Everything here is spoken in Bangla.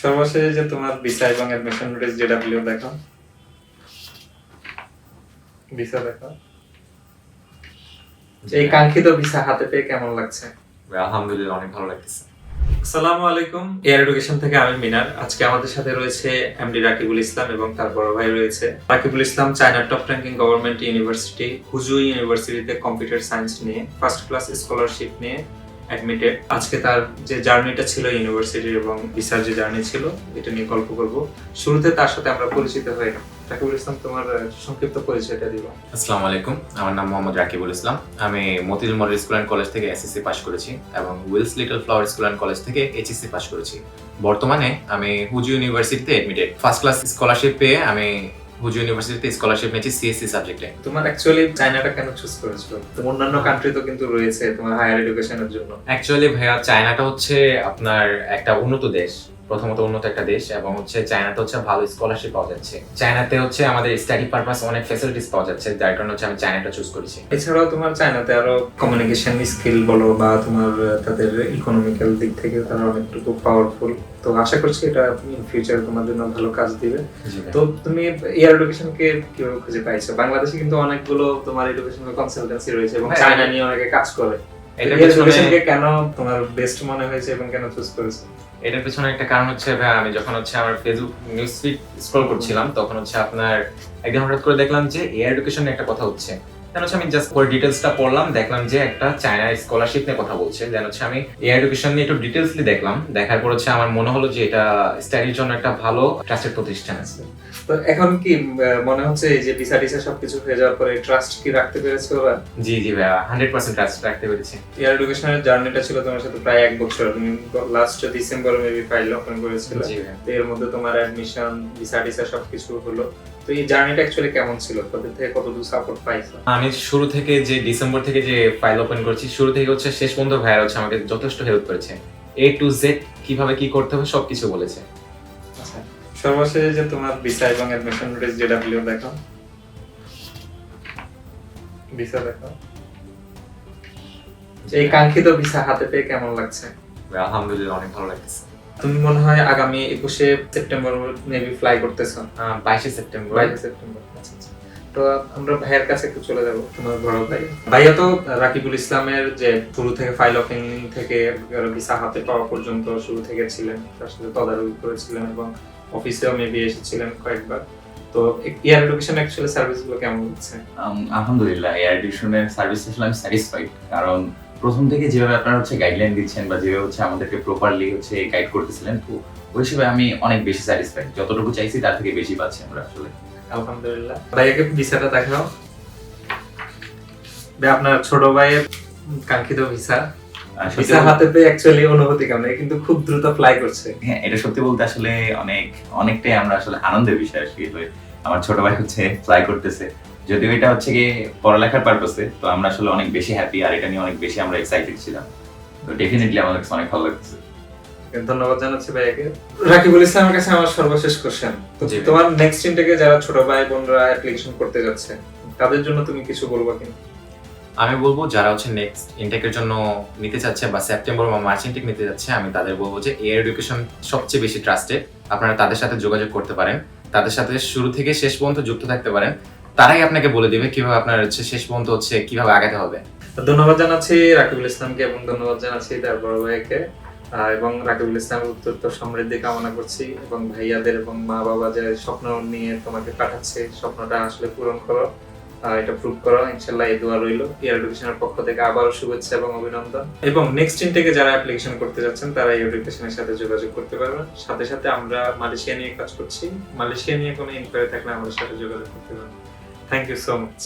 সর্বশেষে যে তোমার ভিসা এবং অ্যাডমিশন নোটিস জেডাব্লিউ দেখো। ভিসা দেখো। এই কাঙ্ক্ষিত ভিসা হাতে পেয়ে কেমন লাগছে? আলহামদুলিল্লাহ অনেক ভালো লাগতেছে। আসসালামু আলাইকুম এয়ার এডুকেশন থেকে আমি মিনার। আজকে আমাদের সাথে রয়েছে এমডি রাকিবুল ইসলাম এবং তার বড় ভাই রয়েছে। রাকিবুল ইসলাম চায়নার টপ র্যাঙ্কিং গভর্নমেন্ট ইউনিভার্সিটি হুজু ইউনিভার্সিটিতে কম্পিউটার সায়েন্স নিয়ে ফার্স্ট ক্লাস স্কলারশিপ নিয়ে অ্যাডমিটেড আজকে তার যে জার্নিটা ছিল ইউনিভার্সিটির এবং ভিসার যে জার্নি ছিল, এটা নিয়ে গল্প করব। শুরুতে তার সাথে আমরা পরিচিত হই রাকিবুল ইসলাম, তোমার সংক্ষিপ্ত পরিচয়টা দিব আসসালামু আলাইকুম। আমার নাম মোহাম্মদ রাকিবুল ইসলাম। আমি Motijheel Model School and College থেকে এসএসসি পাস করেছি এবং Wills Little Flower School and College থেকে এইচএসসি পাস করেছি। বর্তমানে আমি হুজু ইউনিভার্সিটিতে এডমিটেড ফার্স্ট ক্লাস স্কলারশিপ পেয়ে আমি হুজু ইউনিভার্সিটিতে স্কলারশিপ নিয়েছি সিএসসি সাবজেক্টে তোমার অ্যাকচুয়ালি চায়নাটা কেন চুজ করেছ? তো অন্যান্য কান্ট্রি তো কিন্তু রয়েছে তোমার হায়ার এডুকেশনের জন্য। অ্যাকচুয়ালি ভাইয়া চায়নাটা হচ্ছে আপনার একটা উন্নত দেশ। প্রথমত উন্নত একটা দেশ এবং হচ্ছে চায়নাতে হচ্ছে ভালো স্কলারশিপ পাওয়া যাচ্ছে। চায়নাতে হচ্ছে আমাদের স্টাডি পারপাস অনেক ফ্যাসিলিটিস পাওয়া যাচ্ছে যার কারণে হচ্ছে আমি চায়নাটা চুজ করেছি। এছাড়াও তোমার চায়নাতে আরও কমিউনিকেশন স্কিল বলো বা তোমার তাদের ইকোনমিক্যাল দিক থেকে তারা অনেকটুকু পাওয়ারফুল তো আশা করছি এটা ইন ফিউচার তোমার জন্য ভালো কাজ দিবে। তো তুমি এয়ার এডুকেশনকে কীভাবে খুঁজে পাইছো? বাংলাদেশে কিন্তু অনেকগুলো তোমার এডুকেশনাল কনসালটেন্সি রয়েছে এবং হ্যাঁ। চায়না নিয়ে অনেকে কাজ করে। পেছনে এডুকেশনকে কেন তোমার বেস্ট মনে হয়েছে এবং কেন চুজ করেছ? এটার পেছনে একটা কারণ হচ্ছে ভাই আমি যখন হচ্ছে আমার ফেসবুক নিউজ ফিড স্ক্রল করছিলাম, তখন হচ্ছে আপনার একদিন হঠাৎ করে দেখলাম যে এয়ার এডুকেশন একটা কথা হচ্ছে। দেন হচ্ছে আমি জাস্ট পরে ডিটেলসটা পড়লাম দেখলাম যে একটা চায়না স্কলারশিপ নিয়ে কথা বলছে। দেন হচ্ছে আমি এয়ার এডুকেশন নিয়ে একটু ডিটেলসলি দেখলাম। দেখার পর হচ্ছে আমার মনে হলো যে এটা স্টাডির জন্য একটা ভালো ট্রাস্টেড প্রতিষ্ঠান আছে। তো এখন কি মনে হচ্ছে এই যে ভিসা টিসা সবকিছু হয়ে যাওয়ার পরে ট্রাস্ট কি রাখতে পেরেছ ওরা? জি জি ভাইয়া হান্ড্রেড পার্সেন্ট ট্রাস্ট রাখতে পেরেছি। এয়ার এডুকেশনের জার্নিটা ছিল তোমার সাথে প্রায় এক বছর। তুমি last December maybe file open করেছিলে। তো এর মধ্যে তোমার অ্যাডমিশন ভিসা টিসা সবকিছু হলো। তো এই জার্নিটা অ্যাকচুয়ালি কেমন ছিল? তাদের থেকে কতটুকু সাপোর্ট পাইছো? আমি শুরু থেকে যে ডিসেম্বর থেকে যে ফাইল ওপেন করছি শুরু থেকে হচ্ছে শেষ পর্যন্ত ভাইয়ার হচ্ছে আমাকে যথেষ্ট হেল্প করেছে। এ টু জেড কীভাবে কি করতে হবে সবকিছু বলেছে। আচ্ছা সর্বশেষে যে তোমার ভিসা এবং অ্যাডমিশন নোটিস জেডাব্লিউ দেখো। ভিসা দেখো। এই কাঙ্ক্ষিত ভিসা হাতে পেয়ে কেমন লাগছে? আলহামদুলিল্লাহ অনেক ভালো লাগতেছে। তুমি মনে হয় আগামী একুশে সেপ্টেম্বর মেবি ফ্লাই করতেছো। বাইশে সেপ্টেম্বর। বাইশে সেপ্টেম্বর আচ্ছা আচ্ছা। তো আমরা ভাইয়ের কাছে একটু চলে যাব। তোমার বড় ভাই। ভাইয়া তো রাকিবুল ইসলামের যে শুরু থেকে ফাইল ওপেনিং থেকে ভিসা হাতে পাওয়া পর্যন্ত শুরু থেকে ছিলেন তার সাথে তদারকি করেছিলেন এবং অফিসেও মেবি এসেছিলেন কয়েকবার। তো এয়ার এডুকেশন অ্যাকচুয়ালি সার্ভিসগুলো কেমন হচ্ছে? আলহামদুলিল্লাহ এয়ার এডুকেশনের সার্ভিস আসলে আমি স্যাটিসফাইড কারণ প্রথম থেকে যেভাবে আপনারা হচ্ছে গাইডলাইন দিচ্ছেন বা যেভাবে হচ্ছে আমাদেরকে প্রপারলি হচ্ছে গাইড করতেছিলেন তো ওই হিসেবে আমি অনেক বেশি স্যাটিসফাইড যতটুকু চাইছি তার থেকে বেশি পাচ্ছি আমরা আসলে। আলহামদুলিল্লাহ। ভাইয়াকে ভিসাটা দেখাও। আপনার ছোট ভাইয়ের কাঙ্ক্ষিত ভিসা। ভিসা হাতে পেয়ে অ্যাকচুয়ালি অনুভূতি কেমন? কিন্তু খুব দ্রুত ফ্লাই করছে। হ্যাঁ এটা সত্যি বলতে আসলে অনেক অনেকটাই আমরা আসলে আনন্দের বিষয় আসলে আমার ছোট ভাই হচ্ছে ফ্লাই করতেছে। যদিও এটা হচ্ছে গিয়ে পড়ালেখার পারপাসে তো আমরা আসলে অনেক বেশি হ্যাপি আর এটা নিয়ে অনেক বেশি আমরা এক্সাইটেড ছিলাম। তো ডেফিনেটলি আমাদের অনেক ভালো লাগছে ধন্যবাদ জানাচ্ছি ভাইয়াকে। রাকিবুল ইসলামের কাছে আমার সর্বশেষ কোশ্চেন তোমার নেক্সট ইনটেকে যারা ছোট ভাই বোনরা অ্যাপ্লিকেশন করতে যাচ্ছে তাদের জন্য তুমি কিছু বলব কিনা? আমি বলব যারা হচ্ছে নেক্সট ইনটেকের জন্য নিতে চাচ্ছে বা সেপ্টেম্বর বা মার্চ ইনটেক নিতে যাচ্ছে আমি তাদের বলব যে এয়ার এডুকেশন সবচেয়ে বেশি ট্রাস্টেড আপনারা তাদের সাথে যোগাযোগ করতে পারেন। তাদের সাথে শুরু থেকে শেষ পর্যন্ত যুক্ত থাকতে পারেন। তারাই আপনাকে বলে দিবে কীভাবে আপনার হচ্ছে শেষ পর্যন্ত হচ্ছে কীভাবে আগাতে হবে। তো ধন্যবাদ জানাচ্ছি রাকিবুল ইসলামকে এবং ধন্যবাদ জানাচ্ছি তার বড় ভাইকে। এবং রাকিবুল ইসলামের উত্তর সমৃদ্ধি কামনা করছি এবং ভাইয়াদের এবং মা বাবা যে স্বপ্ন নিয়ে তোমাকে পাঠাচ্ছে, স্বপ্নটা আসলে পূরণ করো এটা প্রুভ করো, ইনশাল্লাহ এই দোয়া রইল। এয়ার এডুকেশনের পক্ষ থেকে আবারও শুভেচ্ছা এবং অভিনন্দন। এবং নেক্সট ইনটেকে যারা অ্যাপ্লিকেশন করতে যাচ্ছেন, তারা এই এডুকেশনের সাথে যোগাযোগ করতে পারবেন। সাথে সাথে আমরা মালয়েশিয়া নিয়ে কাজ করছি। মালয়েশিয়া নিয়ে কোনো ইনকোয়ারি থাকলে আমাদের সাথে যোগাযোগ করতে পারবেন। Thank you so much